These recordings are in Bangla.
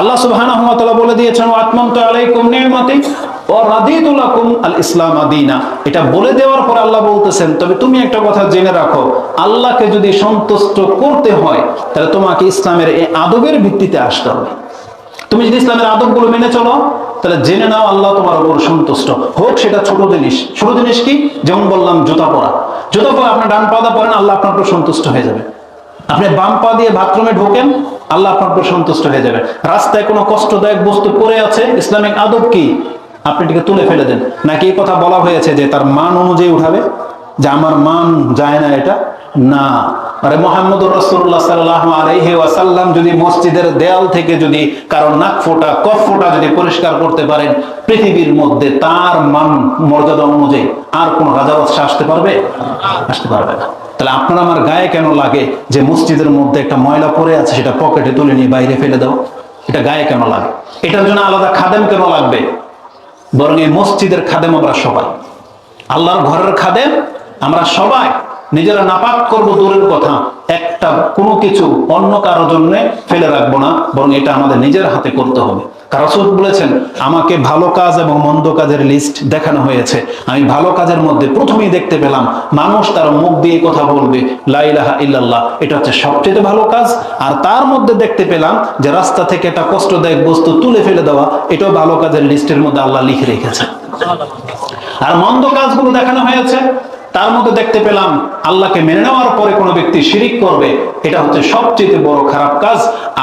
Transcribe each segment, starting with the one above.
আল্লাহ সুবহানাহু ওয়া তাআলা বলে দিয়েছেন আতমামতু আলাইকুম নি'মাতি ও রাদিতু লাকুম আল ইসলাম আদিনা। এটা বলে দেওয়ার পর আল্লাহ বলতেছেন, তবে তুমি একটা কথা জেনে রাখো, আল্লাহকে যদি সন্তুষ্ট করতে হয়, তাহলে তোমাকে ইসলামের এই আদবের ভিত্তিতে আসতে হবে। তুমি যদি ইসলামের আদবগুলো মেনে চলো, তাহলে জেনে নাও আল্লাহ তোমার উপর সন্তুষ্ট। হোক সেটা ছোট জিনিস। ছোট জিনিস কি? যেমন বললাম, জুতা পরা। জুতা পরা, আপনার ডান পা দিয়ে পরেন, আল্লাহ আপনার উপর সন্তুষ্ট হয়ে যাবে। আপনি বাম পা দিয়ে বাথরুমে ঢোকেন, আল্লাহ আপনার সন্তুষ্ট হয়ে যাবে। রাস্তায় কোনো কষ্টদায়ক বস্তু পড়ে আছে? ইসলামিক আদব কি? আপনি এটিকে তুলে ফেলে দেন। নাকি এই কথা বলা হয়েছে যে তার মান অনুযায়ী উঠাবে? যে আমার মান যায় না এটা? না। আরে মোহাম্মদ রসুল্লাহ সাল্লাহ আলহি ওয়াসাল্লাম যদি মসজিদের দেয়াল থেকে যদি কারও নাক ফোটা, কফ ফোটা যদি পরিষ্কার করতে পারেন, পৃথিবীর মধ্যে তার মান, মর্যাদা অনুযায়ী আর কোন রাজা আসতে পারবে? আসতে পারবে না। তাহলে আপনার আমার গায়ে কেন লাগে যে মসজিদের মধ্যে একটা ময়লা পড়ে আছে, সেটা পকেটে তুলে নিয়ে বাইরে ফেলে দাও? এটা গায়ে কেন লাগে? এটার জন্য আলাদা খাদেম কেন লাগবে? বরং এই মসজিদের খাদেম আমরা সবাই। আল্লাহর ঘরের খাদেম আমরা সবাই। নিজেরা নাপাক করব দূরের কথা। একটা কোনো কিছু অন্য কারোর জন্য ফেলে রাখব না, বরং এটা আমাদের নিজের হাতে করতে হবে। কারসুদ বলেছেন, আমাকে ভালো কাজ এবং মন্দ কাজের লিস্ট দেখানো হয়েছে। আমি ভালো কাজের মধ্যে প্রথমেই দেখতে পেলাম, মানুষ তার মুখ দিয়ে কথা বলবে লাইলাহা ইল্লাল্লাহ এটা হচ্ছে সবচেয়ে ভালো কাজ। আর তার মধ্যে দেখতে পেলাম যে রাস্তা থেকে একটা কষ্টদায়ক বস্তু তুলে ফেলে দেওয়া, এটাও ভালো কাজের লিস্টের মধ্যে আল্লাহ লিখে রেখেছে। আর মন্দ কাজগুলো দেখানো হয়েছে তার মধ্যে দেখতে পেলাম আল্লাহকে মেনে নেওয়ার পরে কোনো ব্যক্তি শিরিক করবে, এটা হচ্ছে সবচেয়ে বড় খারাপ কাজ।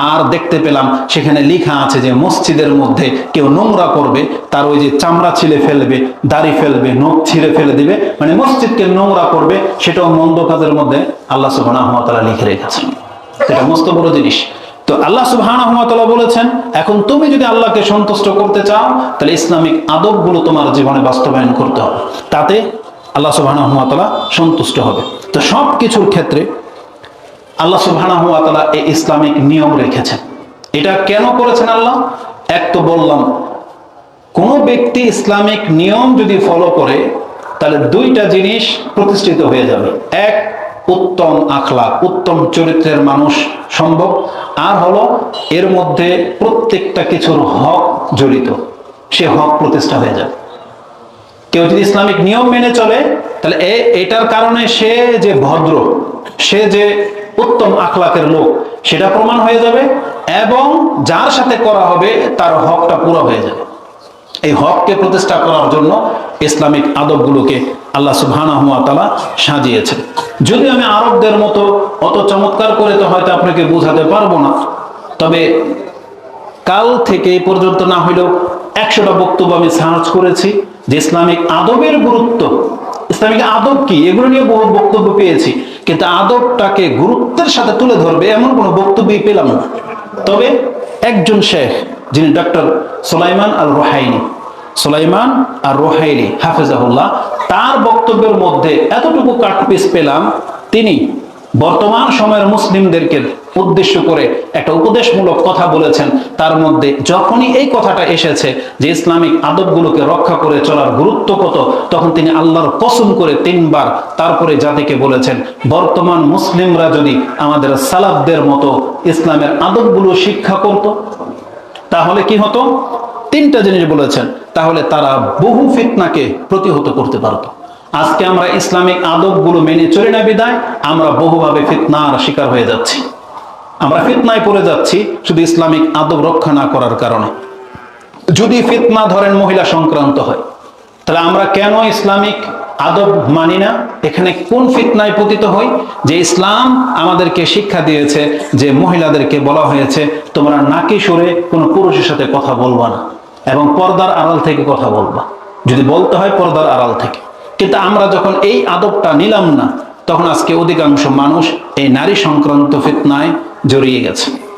আর দেখতে পেলাম সেখানে লেখা আছে যে মসজিদের মধ্যে কেউ নোংরা করবে, তার ওই যে চামড়া ছিলে ফেলবে, দাড়ি ফেলবে, নখ ছিঁড়ে ফেলে দিবে মানে মসজিদকে নোংরা করবে, সেটাও মন্দ কাজের মধ্যে আল্লাহ তাআলা লিখে রেখেছেন। এটা মস্ত বড় জিনিস। তো আল্লাহ সুবহানাহু ওয়া তাআলা বলেছেন, এখন তুমি যদি আল্লাহকে সন্তুষ্ট করতে চাও, তাহলে ইসলামিক আদবগুলো তোমার জীবনে বাস্তবায়ন করতে হবে। তাতে আল্লাহ সুবহানাহু ওয়া তাআলা সন্তুষ্ট হবে। তো সব কিছুর ক্ষেত্রে আল্লাহ সুবহানাহু ওয়া তাআলা এই ইসলামিক নিয়ম রেখেছেন। এটা কেন করেছেন আল্লাহ? এক তো বললাম, কোন ব্যক্তি ইসলামিক নিয়ম যদি ফলো করে, তাহলে দুইটা জিনিস প্রতিষ্ঠিত হয়ে যাবে। এক, উত্তম আখলাক, উত্তম চরিত্রের মানুষ সম্ভব। আর হলো, এর মধ্যে প্রত্যেকটা কিছুর হক জড়িত। সে হক প্রতিষ্ঠা হয়ে যাবে। কেউ যদি ইসলামিক নিয়ম মেনে চলে, তাহলে এটার কারণে সে যে ভদ্র, সে যে উত্তম আখলাকের লোক, সেটা প্রমাণ হয়ে যাবে এবং যার সাথে করা হবে, তার হকটা পুরো হয়ে যাবে। এই হককে প্রতিষ্ঠা করার জন্য ইসলামিক আদবগুলোকে আল্লাহ তাআলা সাজিয়েছেন। যদি আমি আরবদের মতো অত চমৎকার করে তো হয়তো আপনাকে বোঝাতে পারব না, তবে কাল থেকে পর্যন্ত না হইলেও একশোটা বক্তব্য আমি সার্চ করেছি যে ইসলামিক আদবের গুরুত্ব। ইসলামিক আদব কি? এগুলো নিয়ে বহু বক্তব্য পেয়েছি। কিন্তু আদবটাকে গুরুত্বের সাথে তুলে ধরবে এমন কোনো বক্তব্যই পেলাম না। তবে একজন শেখ, যিনি ডক্টর সোলাইমান আল রোহাইনি সোলাইমান আর রোহাইলি হাফেজাহুল্লাহ, তার বক্তব্যের মধ্যে এতটুকু কাটপিস পেলাম, তিনি বর্তমান সময়ের মুসলিমদেরকে উদ্দেশ্য করে একটা উপদেশমূলক কথা বলেছেন, তার মধ্যে যখনই এই কথাটা এসেছে যে ইসলামিক আদবগুলোকে রক্ষা করে চলার গুরুত্ব কত, তখন তিনি আল্লাহর কসম করে তিনবার তারপরে জাতিকে বলেছেন, বর্তমান মুসলিমরা যদি আমাদের সালাফদের মতো ইসলামের আদবগুলো শিক্ষা করত, তাহলে কি হতো? তিনটা জিনিস বলেছেন, তাহলে তারা বহু ফিতনাকে প্রতিহত করতে পারত। আজকে আমরা ইসলামিক আদবগুলো মেনে চলে না বিদায়, আমরা বহুভাবে ফিতনার শিকার হয়ে যাচ্ছি। আমরা ফিতনায় পড়ে যাচ্ছি শুধু ইসলামিক আদব রক্ষা না করার কারণে। যদি ফিতনা ধরেন মহিলা সংক্রান্ত হয়, তাহলে আমরা কেন ইসলামিক আদব মানি না? এখানে কোন ফিতনায় পতিত হই? যে ইসলাম আমাদেরকে শিক্ষা দিয়েছে, যে মহিলাদেরকে বলা হয়েছে, তোমরা নাকি সরে কোনো পুরুষের সাথে কথা বলবা না এবং পর্দার আড়াল থেকে কথা বলবা। যদি বলতে হয় পর্দার আড়াল থেকে। কিন্তু আমরা যখন এই আদবটা নিলাম না, তখন আজকে অধিকাংশ মানুষ এই নারী সংক্রান্ত ফিতনায় জড়িয়ে গেছে।